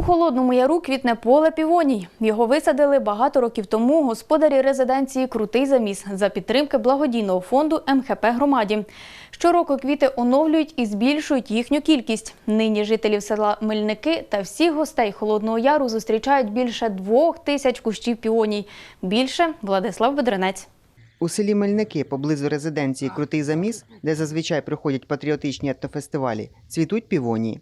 У Холодному Яру квітне поле півоній. Його висадили багато років тому господарі резиденції Крутий заміс за підтримки благодійного фонду МХП громаді. Щороку квіти оновлюють і збільшують їхню кількість. Нині жителів села Мельники та всіх гостей Холодного Яру зустрічають більше двох тисяч кущів півоній. Більше Владислав Бедренець. У селі Мельники, поблизу резиденції Крутий заміс, де зазвичай проходять патріотичні етнофестивалі, цвітуть півонії.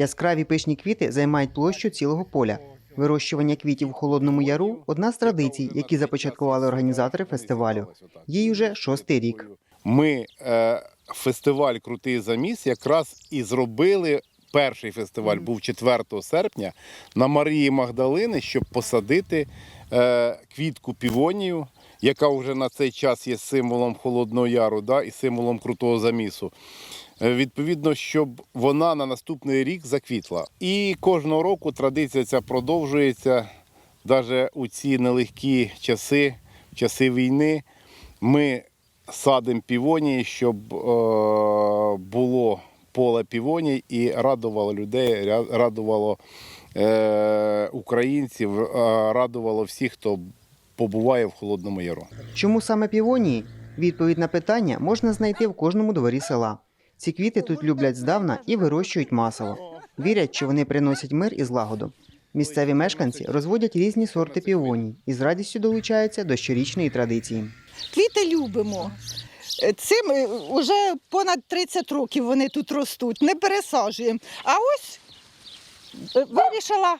Яскраві пишні квіти займають площу цілого поля. Вирощування квітів у Холодному Яру одна з традицій, які започаткували організатори фестивалю. Їй уже шостий рік. Ми е, фестиваль Крутий заміс якраз і зробили. Перший фестиваль був 4 серпня на Марії Магдалини, щоб посадити е, квітку півонію, яка вже на цей час є символом Холодного Яру да, і символом крутого замісу. Е, Відповідно, щоб вона на наступний рік заквітла. І кожного року традиція ця продовжується навіть у ці нелегкі часи, часи війни. Ми садимо півонії, щоб е, було поле півоній і радувало людей, радувало е, українців, радувало всіх, хто побуває в Холодному Яру. Чому саме півонії? Відповідь на питання можна знайти в кожному дворі села. Ці квіти тут люблять здавна і вирощують масово. Вірять, що вони приносять мир і злагоду. Місцеві мешканці розводять різні сорти півоній і з радістю долучаються до щорічної традиції. Квіти любимо. Е, Цим е, уже понад 30 років вони тут ростуть, не пересаджуємо. А ось е, вирішила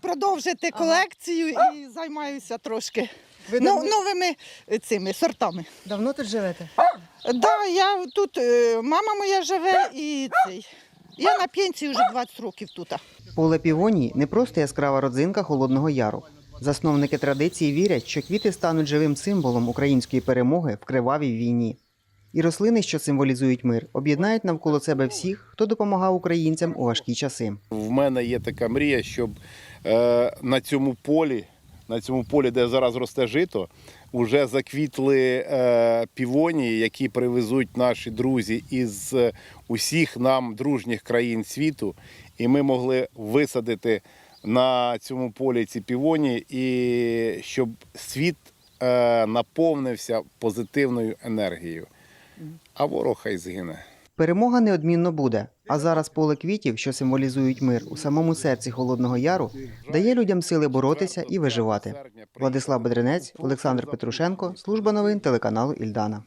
продовжити колекцію і займаюся трошки ну, новими е, цими сортами. давно тут живете? Да, я тут, е, мама моя живе і цей. Я на пенсії вже 20 років тут. Поле півонії не просто яскрава родзинка Холодного Яру. Засновники традиції вірять, що квіти стануть живим символом української перемоги в кривавій війні. І рослини, що символізують мир, об'єднають навколо себе всіх, хто допомагав українцям у важкі часи. В мене є така мрія, щоб е, на цьому полі, на цьому полі, де зараз росте жито, вже заквітли е, півонії, які привезуть наші друзі із е, усіх нам дружніх країн світу. І ми могли висадити на цьому полі ці півонії, і щоб світ е, наповнився позитивною енергією. А ворог хай згине. Перемога неодмінно буде. А зараз поле квітів, що символізують мир у самому серці Холодного Яру, дає людям сили боротися і виживати. Владислав Бедренець, Олександр Петрушенко, служба новин телеканалу Ільдана.